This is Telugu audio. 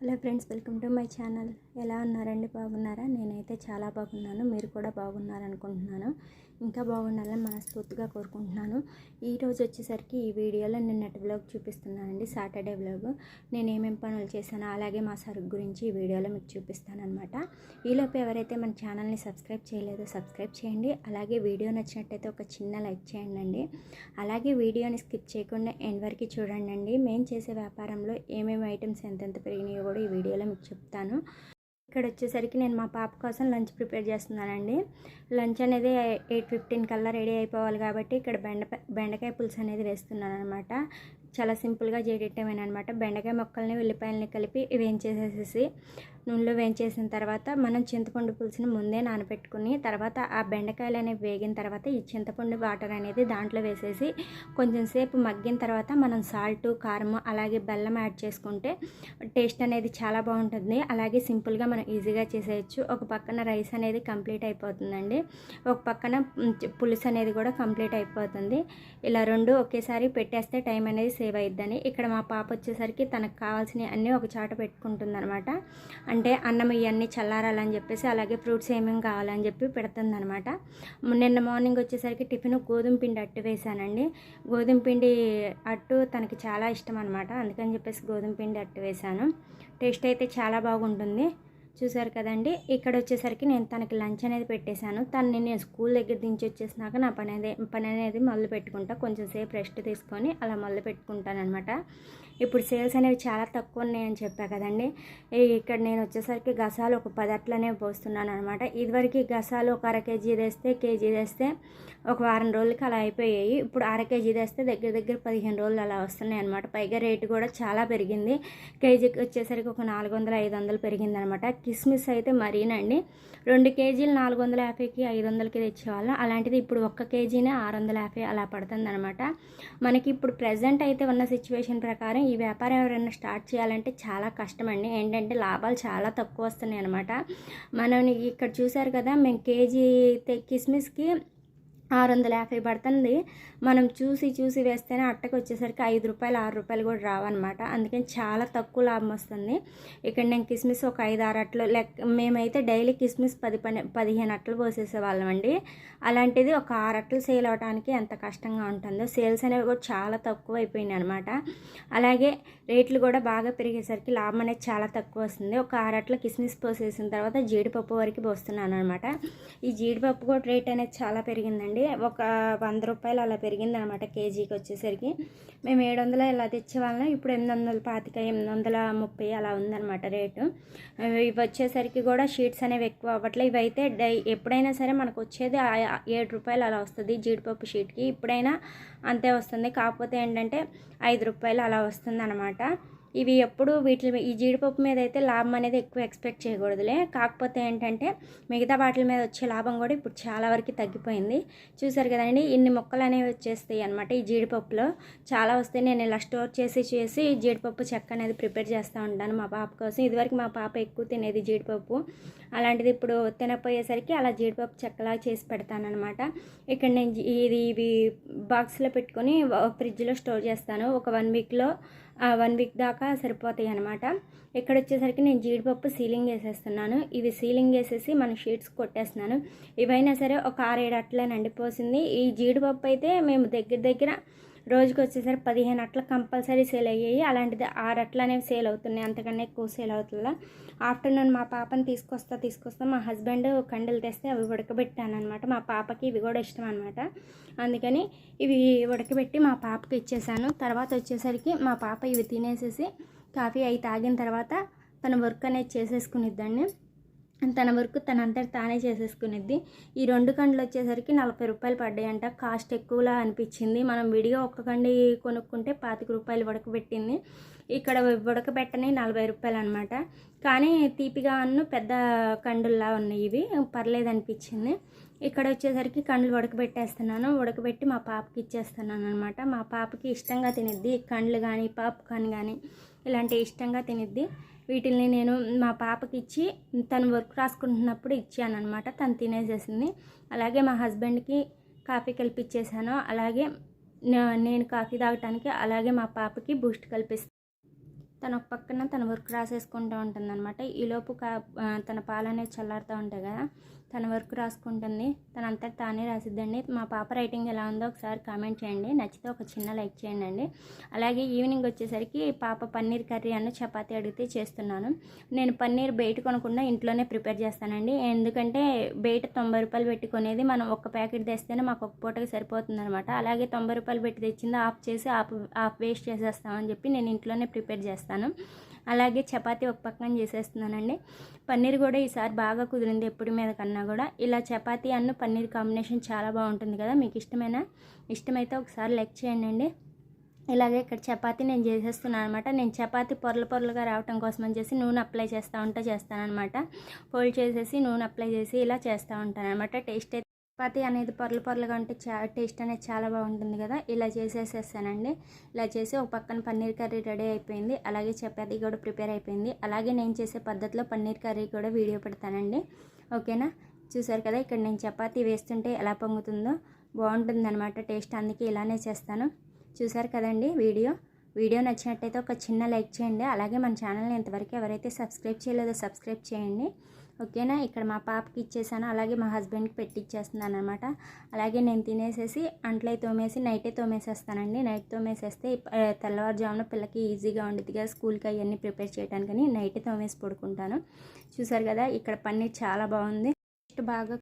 Hello friends welcome to my channel. ఎలా ఉన్నారండి? బాగున్నారా? నేనైతే చాలా బాగున్నాను. మీరు కూడా బాగున్నారనుకుంటున్నాను. ఇంకా బాగుండాలని మనస్ఫూర్తిగా కోరుకుంటున్నాను. ఈరోజు వచ్చేసరికి ఈ వీడియోలో నేను నెట్ బ్లాగ్ చూపిస్తున్నానండి సాటర్డే బ్లాగ్. నేను ఏమేమి పనులు చేశానో అలాగే మా సరుకు గురించి ఈ వీడియోలో మీకు చూపిస్తాను అనమాట ఈలోపు ఎవరైతే మన ఛానల్ని సబ్స్క్రైబ్ చేయలేదో సబ్స్క్రైబ్ చేయండి. అలాగే వీడియో నచ్చినట్టయితే ఒక చిన్న లైక్ చేయండి అండి అలాగే వీడియోని స్కిప్ చేయకుండా ఎండ్ వరకు చూడండి అండి మేము చేసే వ్యాపారంలో ఏమేమి ఐటమ్స్ ఎంతెంత పెరిగినాయో కూడా ఈ వీడియోలో మీకు చెప్తాను. ఇక్కడ వచ్చేసరికి నేను మా పాప కోసం లంచ్ ప్రిపేర్ చేస్తున్నానండి. లంచ్ అనేది ఎయిట్ ఫిఫ్టీన్ కల్లా రెడీ అయిపోవాలి కాబట్టి ఇక్కడ బెండ బెండకాయ పులుసు అనేది వేస్తున్నాను అనమాట చాలా సింపుల్గా చేయటమేన అనమాట బెండకాయ మొక్కల్ని ఉల్లిపాయలని కలిపి వేయించేసేసి నూనెలో వేయించేసిన తర్వాత మనం చింతపండు పులుసుని ముందే నానబెట్టుకుని తర్వాత ఆ బెండకాయలు అనేవి వేగిన తర్వాత ఈ చింతపండు వాటర్ అనేది దాంట్లో వేసేసి కొంచెం సేపు మగ్గిన తర్వాత మనం సాల్ట్ కారం అలాగే బెల్లం యాడ్ చేసుకుంటే టేస్ట్ అనేది చాలా బాగుంటుంది. అలాగే సింపుల్గా మనం ఈజీగా చేసేయచ్చు. ఒక పక్కన రైస్ అనేది కంప్లీట్ అయిపోతుందండి. ఒక పక్కన పులుసు అనేది కూడా కంప్లీట్ అయిపోతుంది. ఇలా రెండు ఒకేసారి పెట్టేస్తే టైం అనేది సేవ్ అయిద్దని ఇక్కడ మా పాప వచ్చేసరికి తనకు కావాల్సినవి అన్నీ ఒక చాట పెట్టుకుంటుంది అనమాట అంటే అన్నం ఇవన్నీ చల్లారాలని చెప్పేసి అలాగే ఫ్రూట్స్ ఏమేమి కావాలని చెప్పి పెడుతుంది అనమాట నిన్న మార్నింగ్ వచ్చేసరికి టిఫిన్ గోధుమ పిండి అట్టు వేశానండి. గోధుమ పిండి అట్టు తనకి చాలా ఇష్టం అనమాట అందుకని చెప్పేసి గోధుమ పిండి అట్టు వేశాను. టేస్ట్ అయితే చాలా బాగుంటుంది. చూసారు కదండి. ఇక్కడ వచ్చేసరికి నేను తనకి లంచ్ అనేది పెట్టేశాను. తను నేను స్కూల్ దగ్గర దించి వచ్చేసినాక నా పని అనేది పని అనేది మొదలు పెట్టుకుంటా కొంచెం సేపు రెస్ట్ తీసుకొని అలా మొదలు పెట్టుకుంటానమాట ఇప్పుడు సేల్స్ అనేవి చాలా తక్కువ ఉన్నాయని చెప్పా కదండి. ఇక్కడ నేను వచ్చేసరికి గసాలు ఒక పది అట్లనే పోస్తున్నాను అనమాట ఇదివరకు గసాలు ఒక అర కేజీ తెస్తే కేజీ తెస్తే ఒక వారం రోజులకి అలా అయిపోయాయి. ఇప్పుడు అర కేజీ తెస్తే దగ్గర దగ్గర పదిహేను రోజులు అలా వస్తున్నాయి అనమాట పైగా రేటు కూడా చాలా పెరిగింది. కేజీకి వచ్చేసరికి ఒక నాలుగు వందల ఐదు వందలు పెరిగింది అనమాట కిస్మిస్ అయితే మరీనండి. రెండు కేజీలు నాలుగు వందల యాభైకి ఐదు వందలకి తెచ్చేవాళ్ళం. అలాంటిది ఇప్పుడు ఒక్క కేజీనే ఆరు వందల యాభై అలా పడుతుంది అనమాట మనకి ఇప్పుడు ప్రజెంట్ అయితే ఉన్న సిచ్యువేషన్ ప్రకారం ఈ వ్యాపారం ఎవరైనా స్టార్ట్ చేయాలంటే చాలా కష్టం అండి ఏంటంటే లాభాలు చాలా తక్కువ వస్తున్నాయి అనమాట మనం ఇక్కడ చూసారు కదా మేము కేజీ కిస్మిస్కి ఆరు వందల యాభై పడుతుంది. మనం చూసి చూసి వేస్తేనే అట్టకి వచ్చేసరికి ఐదు రూపాయలు ఆరు రూపాయలు కూడా రావన్నమాట. అందుకని చాలా తక్కువ లాభం వస్తుంది. ఇక్కడ నేను కిస్మిస్ ఒక ఐదు ఆరు అట్లు లెక్క మేమైతే డైలీ కిస్మిస్ పది పని పదిహేను అట్లు పోసేసేవాళ్ళం అండి. అలాంటిది ఒక ఆరు అట్లు సేల్ అవడానికి ఎంత కష్టంగా ఉంటుందో సేల్స్ అనేవి కూడా చాలా తక్కువ అయిపోయినాయి అనమాట అలాగే రేట్లు కూడా బాగా పెరిగేసరికి లాభం అనేది చాలా తక్కువ వస్తుంది. ఒక ఆరు అట్లు కిస్మిస్ పోసేసిన తర్వాత జీడిపప్పు వరకు పోస్తున్నాను అనమాట ఈ జీడిపప్పు కూడా రేట్ అనేది చాలా పెరిగిందండి. ఒక వంద రూపాయలు అలా పెరిగింది అనమాట కేజీకి వచ్చేసరికి. మేము ఏడు వందలు ఇలా తెచ్చే వాళ్ళం ఇప్పుడు ఎనిమిది వందల పాతిక ఎనిమిది వందల ముప్పై అలా ఉందన్నమాట రేటు. ఇవి వచ్చేసరికి కూడా షీట్స్ అనేవి ఎక్కువ అవ్వట్లే ఇవైతే డై ఎప్పుడైనా సరే మనకు వచ్చేది ఏడు రూపాయలు అలా వస్తుంది జీడిపప్పు షీట్కి. ఇప్పుడైనా అంతే వస్తుంది. కాకపోతే ఏంటంటే ఐదు రూపాయలు అలా వస్తుంది అనమాట ఇవి ఎప్పుడు వీటి ఈ జీడిపప్పు మీద అయితే లాభం అనేది ఎక్కువ ఎక్స్పెక్ట్ చేయకూడదులే. కాకపోతే ఏంటంటే మిగతా వాటి మీద వచ్చే లాభం కూడా ఇప్పుడు చాలా వరకు తగ్గిపోయింది. చూసారు కదండి ఇన్ని మొక్కలు అనేవి వచ్చేస్తాయి అనమాట ఈ జీడిపప్పులో. చాలా వస్తాయి నేను ఇలా స్టోర్ చేసి చేసి జీడిపప్పు చెక్క అనేది ప్రిపేర్ చేస్తూ ఉంటాను మా పాప కోసం. ఇదివరకు మా పాప ఎక్కువ తినేది జీడిపప్పు. అలాంటిది ఇప్పుడు తినపోయేసరికి అలా జీడిపప్పు చెక్కలా చేసి పెడతాను అనమాట ఇక్కడ నేను ఇది ఇవి బాక్స్లో పెట్టుకొని ఫ్రిడ్జ్లో స్టోర్ చేస్తాను. ఒక వన్ వీక్లో వన్ వీక్ దాకా సరిపోతాయి అనమాట ఇక్కడ వచ్చేసరికి నేను జీడిపప్పు సీలింగ్ వేసేస్తున్నాను. ఇవి సీలింగ్ వేసేసి మన షీట్స్ కొట్టేస్తున్నాను. ఇవైనా సరే ఒక ఆరేడు అట్లే నండిపోసింది. ఈ జీడిపప్పు అయితే మేము దగ్గర దగ్గర రోజుకి వచ్చేసరికి పదిహేను అట్ల కంపల్సరీ సేల్ అయ్యాయి. అలాంటిది ఆరు అట్ల అనేవి సేల్ అవుతున్నాయి. అంతకన్నా ఎక్కువ సేల్ అవుతుందా ఆఫ్టర్నూన్ మా పాపని తీసుకొస్తా తీసుకొస్తా మా హస్బెండ్ కండలు తెస్తే అవి ఉడకబెట్టాను అనమాట మా పాపకి ఇవి కూడా ఇష్టం అనమాట అందుకని ఇవి ఉడకబెట్టి మా పాపకి ఇచ్చేసాను. తర్వాత వచ్చేసరికి మా పాప ఇవి తినేసేసి కాఫీ అవి తాగిన తర్వాత తన వర్క్ అనేది చేసేసుకునిద్దండి. తన వరకు తనంతటి తానే చేసేసుకునేది ఈ రెండు కండ్లు వచ్చేసరికి నలభై రూపాయలు పడ్డాయంట. కాస్ట్ ఎక్కువలా అనిపించింది. మనం విడిగా ఒక్క కండి కొనుక్కుంటే పాతిక రూపాయలు ఉడకబెట్టింది ఇక్కడ ఉడకబెట్టని నలభై రూపాయలు అనమాట కానీ తీపిగా అన్ను పెద్ద కండుల్లా ఉన్నాయి ఇవి. పర్లేదు అనిపించింది ఇక్కడ వచ్చేసరికి కండ్లు ఉడకబెట్టేస్తున్నాను. ఉడకబెట్టి మా పాపకి ఇచ్చేస్తున్నాను అనమాట మా పాపకి ఇష్టంగా తినిద్ది. కండ్లు కానీ పాప్కార్న్ కానీ ఇలాంటి ఇష్టంగా తినిద్ది. వీటిని నేను మా పాపకి ఇచ్చి తను వర్క్ రాసుకుంటున్నప్పుడు ఇచ్చాను అనమాట తను తినేసేసింది. అలాగే మా హస్బెండ్కి కాఫీ కలిపిచ్చేసాను. అలాగే నేను కాఫీ తాగటానికి అలాగే మా పాపకి బూస్ట్ కల్పిస్తాను తన ఒక పక్కన తన వర్క్ రాసేసుకుంటూ ఉంటుంది అనమాట ఈలోపు కా తన పాలు అనేవి చల్లారుతూ ఉంటాయి కదా తన వర్క్ రాసుకుంటుంది. తనంతా తానే రాసిద్దండి. మా పాప రైటింగ్ ఎలా ఉందో ఒకసారి కామెంట్ చేయండి. నచ్చితే ఒక చిన్న లైక్ చేయండి అండి అలాగే ఈవినింగ్ వచ్చేసరికి పాప పన్నీర్ కర్రీ అన్న చపాతి అడిగితే చేస్తున్నాను. నేను పన్నీర్ బయట కొనకుండా ఇంట్లోనే ప్రిపేర్ చేస్తానండి. ఎందుకంటే బయట తొంభై రూపాయలు పెట్టి కొనేది మనం ఒక ప్యాకెట్ తెస్తేనే మాకు ఒక పూటకి సరిపోతుంది అనమాట అలాగే తొంభై రూపాయలు పెట్టి తెచ్చింది ఆఫ్ చేసి ఆఫ్ ఆఫ్ వేస్ట్ చేసేస్తామని చెప్పి నేను ఇంట్లోనే ప్రిపేర్ చేస్తాను. అలాగే చపాతీ ఒక పక్కన చేసేస్తున్నానండి. పన్నీర్ కూడా ఈసారి బాగా కుదిరింది ఎప్పుడు మీద కన్నా కూడా. ఇలా చపాతీ అన్న పన్నీర్ కాంబినేషన్ చాలా బాగుంటుంది కదా. మీకు ఇష్టమైన? ఇష్టమైతే ఒకసారి లైక్ చేయండి అండి. ఇలాగే ఇక్కడ చపాతీ నేను చేసేస్తున్నాను అనమాట నేను చపాతీ పొరలు పొరలుగా రావటం కోసం అని చేసి నూనె అప్లై చేస్తూ ఉంటే చేస్తాను అనమాట ఫోల్డ్ చేసేసి నూనె అప్లై చేసి ఇలా చేస్తూ ఉంటాను అనమాట టేస్ట్ అయితే చపాతీ అనేది పొరలు పొరలుగా ఉంటే చా టేస్ట్ అనేది చాలా బాగుంటుంది కదా. ఇలా చేసేసేస్తానండి ఇలా చేసి ఒక పక్కన పన్నీర్ కర్రీ రెడీ అయిపోయింది. అలాగే చపాతీ కూడా ప్రిపేర్ అయిపోయింది. అలాగే నేను చేసే పద్ధతిలో పన్నీర్ కర్రీ కూడా వీడియో పెడతానండి. ఓకేనా? చూసారు కదా ఇక్కడ నేను చపాతీ వేస్తుంటే ఎలా పొంగుతుందో. బాగుంటుంది అనమాట టేస్ట్. అందుకే ఇలానే చేస్తాను. చూసారు కదండి వీడియో? వీడియో నచ్చినట్టయితే ఒక చిన్న లైక్ చేయండి. అలాగే మన ఛానల్ని ఇంతవరకు ఎవరైతే సబ్స్క్రైబ్ చేయలేదో సబ్స్క్రైబ్ చేయండి. ఓకేనా? ఇక్కడ మా పాపకి ఇచ్చేసాను. అలాగే మా హస్బెండ్కి పెట్టి ఇచ్చేస్తున్నాను అనమాట అలాగే నేను తినేసేసి అంట్లే తోమేసి నైటే తోమేసేస్తానండి. నైట్ తోమేసేస్తే తెల్లవారుజామున పిల్లకి ఈజీగా ఉండిద్ది కదా స్కూల్కి అవన్నీ ప్రిపేర్ చేయడానికని నైటే తోమేసి పడుకుంటాను. చూసారు కదా ఇక్కడ పన్నీర్ చాలా బాగుంది. టేస్ట్ బాగా